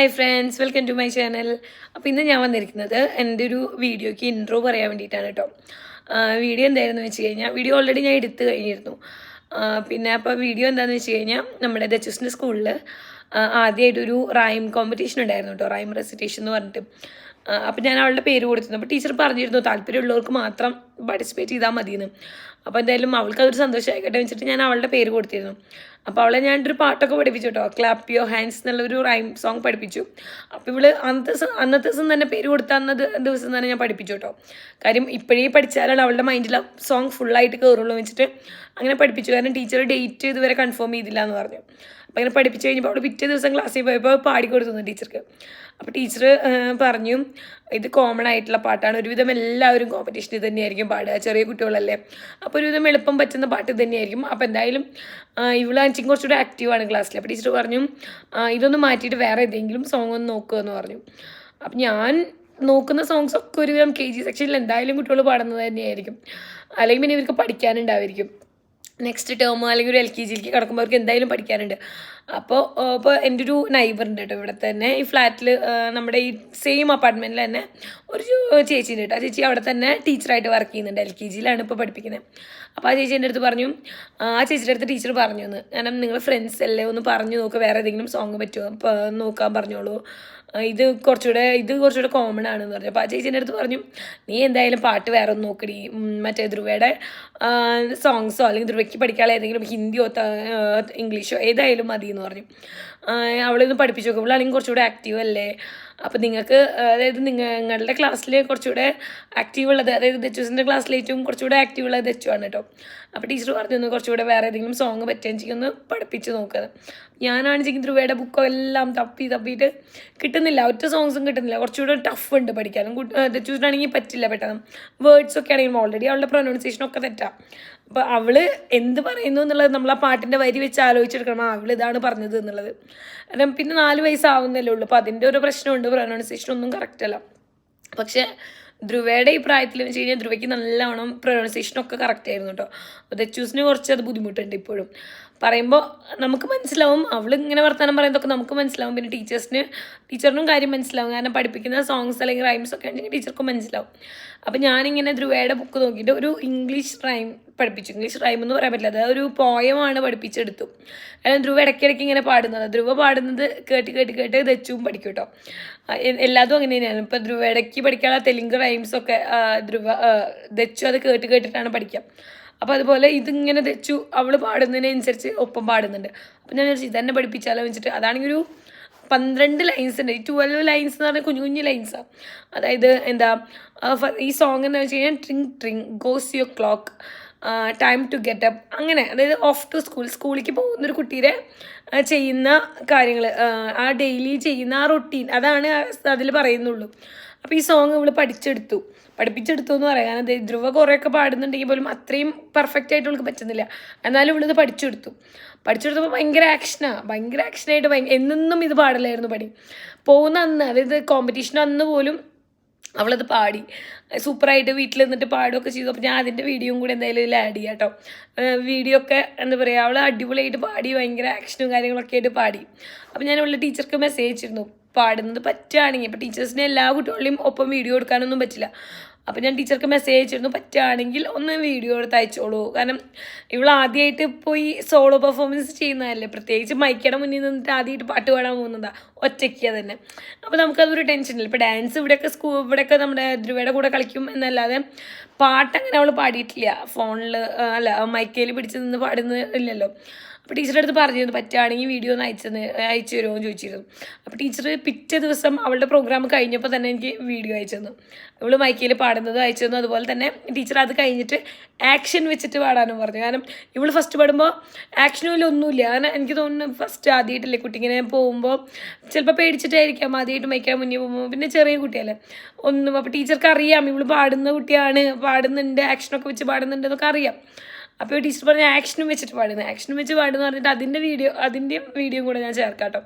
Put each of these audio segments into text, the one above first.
Hi friends welcome to my channel അപ്പോൾ ഇന്ന് ഞാൻ വന്നിരിക്കുന്നത് എന്റെ ഒരു വീഡിയോയ്ക്ക് ഇൻട്രോ പറയാൻ വേണ്ടിയിട്ടാണ് കേട്ടോ. വീഡിയോ എന്തായിരുന്നു വെച്ച് കഴിഞ്ഞാൽ വീഡിയോ ഓൾറെഡി ഞാൻ എടുത്തു കഴിഞ്ഞിരുന്നു. പിന്നെ അപ്പോൾ വീഡിയോ എന്താണെന്ന് വെച്ച് കഴിഞ്ഞാൽ നമ്മുടെ ദച്ചുസിന്റെ സ്കൂളിൽ ആദ്യമായിട്ടൊരു റൈം കോമ്പറ്റീഷൻ ഉണ്ടായിരുന്നു കേട്ടോ. റൈം റെസിറ്റേഷൻ എന്ന് പറഞ്ഞിട്ട്. അപ്പോൾ ഞാൻ അവളുടെ പേര് കൊടുത്തിരുന്നു. അപ്പോൾ ടീച്ചർ പറഞ്ഞിരുന്നു താല്പര്യമുള്ളവർക്ക് മാത്രം പാർട്ടിസിപ്പേറ്റ് ചെയ്താൽ മതിയെന്ന്. അപ്പോൾ എന്തായാലും അവൾക്ക് അതൊരു സന്തോഷമായിക്കട്ടെ വെച്ചിട്ട് ഞാൻ അവളുടെ പേര് കൊടുത്തിരുന്നു. അപ്പോൾ അവളെ ഞാൻ ഒരു പാട്ടൊക്കെ പഠിപ്പിച്ചു കേട്ടോ. ക്ലാപ്പ് യോ ഹാൻഡ്സ് എന്നുള്ളൊരു റൈം സോങ് പഠിപ്പിച്ചു. അപ്പോൾ ഇവൾ അന്നത്തെ അന്നത്തെ ദിവസം തന്നെ പേര് കൊടുത്ത അന്നത് ദിവസം തന്നെ ഞാൻ പഠിപ്പിച്ചു കേട്ടോ. കാര്യം ഇപ്പോഴേ പഠിച്ചാലാണ് അവളുടെ മൈൻഡിൽ ആ സോങ് ഫുള്ളായിട്ട് കയറുള്ളൂ വെച്ചിട്ട് അങ്ങനെ പഠിപ്പിച്ചു. കാരണം ടീച്ചർ ഡേറ്റ് ഇതുവരെ കൺഫേം ചെയ്തില്ല എന്ന് പറഞ്ഞു. അപ്പോൾ അങ്ങനെ പഠിപ്പിച്ച് കഴിഞ്ഞപ്പോൾ അവൾ പിറ്റേ ദിവസം ക്ലാസ്സിൽ പോയപ്പോൾ പാടിക്കൊടുത്തു ടീച്ചർക്ക്. അപ്പോൾ ടീച്ചർ പറഞ്ഞു ഇത് കോമൺ ആയിട്ടുള്ള പാട്ടാണ്. ഒരുവിധം എല്ലാവരും കോമ്പറ്റീഷനിൽ തന്നെയായിരിക്കും പാടുക. ചെറിയ കുട്ടികളല്ലേ. അപ്പോൾ ഒരുവിധം എളുപ്പം പറ്റുന്ന പാട്ട് തന്നെയായിരിക്കും. അപ്പോൾ എന്തായാലും ഇവളാണെങ്കിൽ കുറച്ചുകൂടെ ആക്റ്റീവാണ് ക്ലാസ്സിൽ അപ്പോൾ ടീച്ചർ പറഞ്ഞു ഇതൊന്ന് മാറ്റിയിട്ട് വേറെ ഏതെങ്കിലും സോങ് ഒന്ന് നോക്കുക എന്ന് പറഞ്ഞു. അപ്പം ഞാൻ നോക്കുന്ന സോങ്സ് ഒക്കെ ഒരുവിധം കെ ജി സെക്ഷനിൽ എന്തായാലും കുട്ടികൾ പാടുന്നത് തന്നെയായിരിക്കും. അല്ലെങ്കിൽ പിന്നെ ഇവർക്ക് പഠിക്കാനുണ്ടായിരിക്കും നെക്സ്റ്റ് ടേം അല്ലെങ്കിൽ ഒരു എൽ കെ ജിയിലേക്ക് കിടക്കുമ്പോൾ അവർക്ക് എന്തായാലും പഠിക്കാനുണ്ട്. അപ്പോൾ ഇപ്പോൾ എന്റെ ഒരു നൈബർ ഉണ്ട് കേട്ടോ ഇവിടെ തന്നെ. ഈ ഫ്ലാറ്റിൽ നമ്മുടെ ഈ സെയിം അപ്പാർട്ട്മെന്റിൽ തന്നെ ഒരു ചേച്ചി ഉണ്ട് കേട്ടോ. ആ ചേച്ചി അവിടെ തന്നെ ടീച്ചറായിട്ട് വർക്ക് ചെയ്യുന്നുണ്ട് എൽ കെ ജിയിലാണ് ഇപ്പോൾ പഠിപ്പിക്കുന്നത്. അപ്പോൾ ആ ചേച്ചി എന്റെ അടുത്ത് പറഞ്ഞു ആ ചേച്ചിയുടെ അടുത്ത് ടീച്ചർ പറഞ്ഞു എന്ന് കാരണം നിങ്ങൾ ഫ്രണ്ട്സ് അല്ലേ? ഒന്ന് പറഞ്ഞു നോക്കുക വേറെ ഏതെങ്കിലും സോങ് പറ്റുമോ നോക്കാൻ പറഞ്ഞോളൂ. ഇത് കുറച്ചുകൂടെ ഇത് കുറച്ചുകൂടെ കോമൺ ആണെന്ന് പറഞ്ഞു. അപ്പോൾ ആ ചേച്ചീന്റെ അടുത്ത് പറഞ്ഞു നീ എന്തായാലും പാട്ട് വേറെ ഒന്ന് നോക്കടി മറ്റേ ധ്രുവയുടെ സോങ്സോ അല്ലെങ്കിൽ ധ്രുവയ്ക്ക് പഠിക്കാനുള്ള ഏതെങ്കിലും ഹിന്ദിയോ ഇംഗ്ലീഷോ ഏതായാലും മതി എന്ന് പറഞ്ഞു. ആ, അവളൊന്ന് പഠിപ്പിച്ചു നോക്കും അല്ലെങ്കിൽ കുറച്ചുകൂടെ ആക്റ്റീവ് അല്ലേ? അപ്പോൾ നിങ്ങൾക്ക് അതായത് നിങ്ങളുടെ ക്ലാസ്സിൽ കുറച്ചുകൂടെ ആക്റ്റീവ് ഉള്ളത് അതായത് ദച്ചുസിന്റെ ക്ലാസ്സിൽ ഏറ്റവും കുറച്ചുകൂടെ ആക്റ്റീവ് ഉള്ളത് ദച്ചു ആണ് കേട്ടോ അപ്പോൾ ടീച്ചർ പറഞ്ഞു ഒന്ന് കുറച്ചുകൂടെ വേറെ ഏതെങ്കിലും സോങ് പറ്റുകയെങ്കിൽ ഒന്ന് പഠിപ്പിച്ച് നോക്കുക ചെയ്യുന്ന ധ്രുവയുടെ ബുക്കോ എല്ലാം തപ്പി തപ്പിയിട്ട് കിട്ടുന്നില്ല. ഒറ്റ സോങ്സും കിട്ടുന്നില്ല. കുറച്ചുകൂടെ ടഫ് ഉണ്ട് പഠിക്കാനും. ദച്ചുസിനാണെങ്കിൽ പറ്റില്ല പെട്ടെന്ന്. വേർഡ്സ് ഒക്കെ ആണെങ്കിലും ഓൾറെഡി അവളുടെ പ്രൊനൗൺസിയേഷൻ ഒക്കെ തെറ്റാം. അപ്പോൾ അവൾ എന്ത് പറയുന്നു എന്നുള്ളത് നമ്മൾ ആ പാട്ടിന്റെ വരി വെച്ച് ആലോചിച്ചെടുക്കണം. അവൾ ഇതാണ് പറഞ്ഞത് എന്നുള്ളത്. കാരണം പിന്നെ നാല് വയസ്സാവുന്നല്ലേ ഉള്ളൂ. അപ്പോൾ അതിന്റെ ഒരു പ്രശ്നമുണ്ട് പ്രൊനൗൺസിയേഷൻ ഒന്നും കറക്റ്റ് അല്ല. പക്ഷെ ധ്രുവയുടെ ഈ പ്രായത്തിൽ വെച്ച് കഴിഞ്ഞാൽ ധ്രുവയ്ക്ക് നല്ലവണ്ണം പ്രൊനൗൺസിയേഷനൊക്കെ കറക്റ്റ് ആയിരുന്നു കേട്ടോ. അപ്പൊ ദച്ചൂസിന് കുറച്ച് അത് ബുദ്ധിമുട്ടുണ്ട് ഇപ്പോഴും. പറയുമ്പോൾ നമുക്ക് മനസ്സിലാവും. അവൾ ഇങ്ങനെ വർത്തമാനം പറയുന്നതൊക്കെ നമുക്ക് മനസ്സിലാവും. പിന്നെ ടീച്ചേഴ്സിന് ടീച്ചറിനും കാര്യം മനസ്സിലാവും. കാരണം പഠിപ്പിക്കുന്ന സോങ്സ് അല്ലെങ്കിൽ റൈംസ് ഒക്കെ ഉണ്ടെങ്കിൽ ടീച്ചർക്കും മനസ്സിലാവും. അപ്പോൾ ഞാനിങ്ങനെ ധ്രുവയുടെ ബുക്ക് നോക്കിയിട്ട് ഒരു ഇംഗ്ലീഷ് റൈം പഠിപ്പിച്ചു. ഇംഗ്ലീഷ് റൈം എന്ന് പറയാൻ പറ്റില്ല. അത് ഒരു പോയമാണ് പഠിപ്പിച്ചെടുത്തു. അതായത് ധ്രുവ ഇടയ്ക്കിടയ്ക്ക് ഇങ്ങനെ പാടുന്നത്. ധ്രുവ പാടുന്നത് കേട്ട് കേട്ട് കേട്ട് ദച്ചുവും പഠിക്കും കേട്ടോ എല്ലാതും അങ്ങനെ തന്നെയാണ്. ഇപ്പോൾ ധ്രുവ ഇടയ്ക്ക് പഠിക്കാനുള്ള തെലുങ്ക് റൈംസ് ഒക്കെ ധ്രുവ ദച്ചു അത് കേട്ട് കേട്ടിട്ടാണ് പഠിക്കുക അപ്പോൾ അതുപോലെ ഇതിങ്ങനെ തെച്ചു അവൾ പാടുന്നതിനനുസരിച്ച് ഒപ്പം പാടുന്നുണ്ട്. അപ്പോൾ ഞാൻ വിചാരിച്ചു ഇതന്നെ പഠിപ്പിച്ചാലോ വെച്ചിട്ട് അതാണെങ്കിൽ ഒരു പന്ത്രണ്ട് ലൈൻസ് ഉണ്ട്. ഈ ട്വൽവ് ലൈൻസ് എന്ന് പറഞ്ഞാൽ കുഞ്ഞു കുഞ്ഞു ലൈൻസാണ് അതായത് എന്താ ഈ സോങ് എന്ന് വെച്ച് കഴിഞ്ഞാൽ tring tring goes your clock time to get up അങ്ങനെ അതായത് ഓഫ് ടു സ്കൂൾ സ്കൂളിലേക്ക് പോകുന്നൊരു കുട്ടീരെ ചെയ്യുന്ന കാര്യങ്ങൾ ആ ഡെയിലി ചെയ്യുന്ന ആ റൊട്ടീൻ അതാണ് അതിൽ പറയുന്നുള്ളൂ. അപ്പോൾ ഈ സോങ് ഇവൾ പഠിച്ചെടുത്തു. പഠിപ്പിച്ചെടുത്തു എന്ന് പറയാം. കാരണം ദേ ധ്രുവ കുറേയൊക്കെ പാടുന്നുണ്ടെങ്കിൽ പോലും അത്രയും പെർഫെക്റ്റ് ആയിട്ട് അവൾക്ക് പറ്റുന്നില്ല. എന്നാലും ഇവളിത് പഠിച്ചെടുത്തു. പഠിച്ചെടുത്തപ്പോൾ ഭയങ്കര ആക്ഷനാണ് ഭയങ്കര ആക്ഷനായിട്ട് ഭയങ്കര എന്നും ഇത് പാടില്ലായിരുന്നു പണി പോകുന്ന അന്ന് അതായത് കോമ്പറ്റീഷൻ അന്ന് പോലും അവളത് പാടി. സൂപ്പറായിട്ട് വീട്ടിൽ നിന്നിട്ട് പാടുകയൊക്കെ ചെയ്തു. അപ്പോൾ ഞാൻ അതിന്റെ വീഡിയോയും കൂടി എന്തായാലും ഇതിൽ ആഡ് ചെയ്യാം കേട്ടോ വീഡിയോ ഒക്കെ എന്താ പറയുക അവൾ അടിപൊളിയായിട്ട് പാടി ഭയങ്കര ആക്ഷനും കാര്യങ്ങളൊക്കെ ആയിട്ട് പാടി. അപ്പോൾ ഞാൻ അവളുടെ ടീച്ചർക്ക് മെസ്സേജ് അയച്ചിരുന്നു പാടുന്നത് പറ്റുകയാണെങ്കിൽ ഇപ്പോൾ ടീച്ചേഴ്സിനെ എല്ലാ കുട്ടികളുടെയും ഒപ്പം വീഡിയോ എടുക്കാനൊന്നും പറ്റില്ല. അപ്പോൾ ഞാൻ ടീച്ചർക്ക് മെസ്സേജ് അയച്ചിരുന്നു പറ്റുകയാണെങ്കിൽ ഒന്ന് വീഡിയോ എടുത്ത് അയച്ചോളൂ. കാരണം ഇവൾ ആദ്യമായിട്ട് പോയി സോളോ പെർഫോമൻസ് ചെയ്യുന്നതല്ലേ? പ്രത്യേകിച്ച് മൈക്കയുടെ മുന്നിൽ നിന്നിട്ട് ആദ്യമായിട്ട് പാട്ട് പാടാൻ പോകുന്നതാ. ഒറ്റയ്ക്ക് തന്നെ അപ്പോൾ നമുക്കതൊരു ടെൻഷനില്ല ഇപ്പോൾ ഡാൻസ് ഇവിടെയൊക്കെ സ്കൂ ഇവിടെയൊക്കെ നമ്മുടെ ധ്രുവയുടെ കൂടെ കളിക്കും എന്നല്ലാതെ പാട്ട് അങ്ങനെ അവൾ പാടിയിട്ടില്ല ഫോണിൽ അല്ല മൈക്കയിൽ പിടിച്ച് നിന്ന് പാടുന്നില്ലല്ലോ അപ്പോൾ ടീച്ചറുടെ അടുത്ത് പറഞ്ഞിരുന്നു പറ്റുകയാണെങ്കിൽ വീഡിയോ ഒന്ന് അയച്ചെന്ന് അയച്ചു തരുമോ? എന്ന് ചോദിച്ചിരുന്നു. അപ്പോൾ ടീച്ചർ പിറ്റേ ദിവസം അവളുടെ പ്രോഗ്രാം കഴിഞ്ഞപ്പോൾ തന്നെ എനിക്ക് വീഡിയോ അയച്ചു തന്നു. അവൾ മൈക്കയിൽ പാടുന്നത് അയച്ചു തന്നു അതുപോലെ തന്നെ ടീച്ചർ അത് കഴിഞ്ഞിട്ട് ആക്ഷൻ വെച്ചിട്ട് പാടാനും പറഞ്ഞു. കാരണം ഇവൾ ഫസ്റ്റ് പാടുമ്പോൾ ആക്ഷനും ഒന്നുമില്ല. കാരണം എനിക്ക് തോന്നുന്നു ഫസ്റ്റ് ആദ്യമായിട്ടല്ലേ കുട്ടി ഇങ്ങനെ പോകുമ്പോൾ ചിലപ്പോൾ പേടിച്ചിട്ടായിരിക്കാം. ആദ്യമായിട്ട് മൈക്കാൻ മുന്നിൽ പോകുമ്പോൾ പിന്നെ ചെറിയ കുട്ടിയല്ലേ. ഒന്നും അപ്പോൾ ടീച്ചർക്ക് അറിയാം. ഇവൾ പാടുന്ന കുട്ടിയാണ്. പാടുന്നുണ്ട്. ആക്ഷനൊക്കെ വെച്ച് പാടുന്നുണ്ട് എന്നൊക്കെ അറിയാം. അപ്പോൾ ടീച്ചർ പറഞ്ഞ ആക്ഷനും വെച്ചിട്ട് പാടുന്നത് ആക്ഷനും വെച്ച് പാടുന്ന പറഞ്ഞിട്ട് അതിന്റെ വീഡിയോ അതിന്റെ വീഡിയോ കൂടെ ഞാൻ ചേർക്കാം കേട്ടോ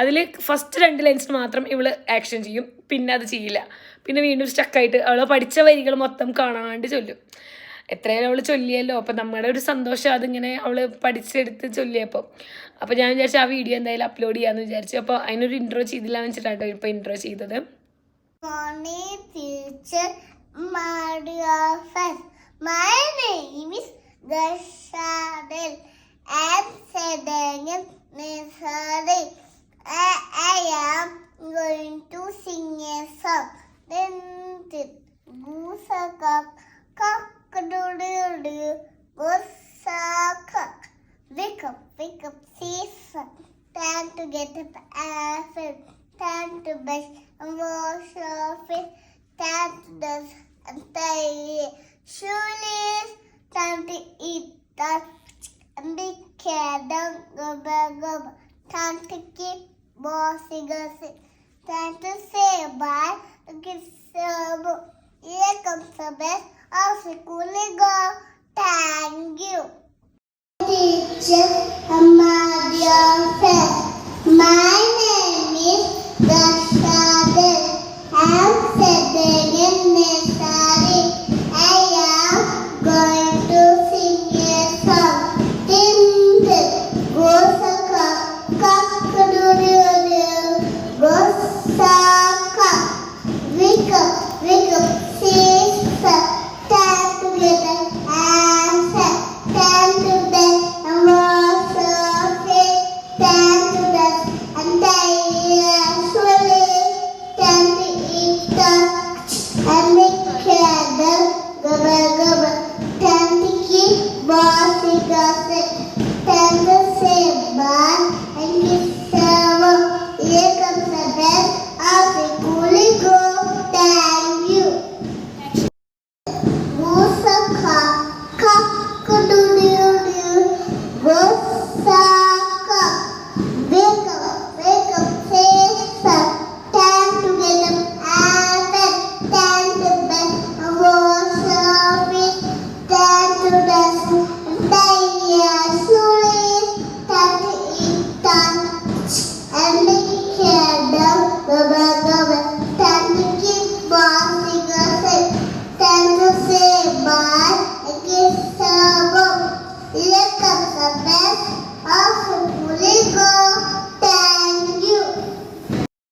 അതിൽ ഫസ്റ്റ് രണ്ട് ലൈൻസിന് മാത്രം ഇവൾ ആക്ഷൻ ചെയ്യും. പിന്നെ അത് ചെയ്യില്ല. പിന്നെ വീണ്ടും സ്റ്റക്കായിട്ട് അവൾ പഠിച്ച വരികൾ മൊത്തം കാണാണ്ട് ചൊല്ലും. എത്രയാലും അവൾ ചൊല്ലിയല്ലോ. അപ്പം നമ്മുടെ ഒരു സന്തോഷം അതിങ്ങനെ അവൾ പഠിച്ചെടുത്ത് ചൊല്ലിയപ്പോൾ അപ്പോൾ ഞാൻ വിചാരിച്ചു ആ വീഡിയോ എന്തായാലും അപ്ലോഡ് ചെയ്യാമെന്ന് വിചാരിച്ചു. അപ്പോൾ അതിനൊരു ഇൻട്രോ ചെയ്തില്ല വെച്ചിട്ടാട്ടോ ഇപ്പോൾ ഇൻട്രോ ചെയ്തത്. Morning Maria First. My name Gashadel. I'm sitting in. I, am going to sing a song. Then the goose a cock. Wake up, wake up, season. Time to get up, apple. Time to brush and wash your face. Time to dust and tie. Time to eat be carried down, gobba gobba. Time to keep bossy gossip. Time to say bye, your book. Here comes the best of school go. Thank you. Teacher, my dear friend, my Amerika'dan gaba gaba tantiki bağısı gazı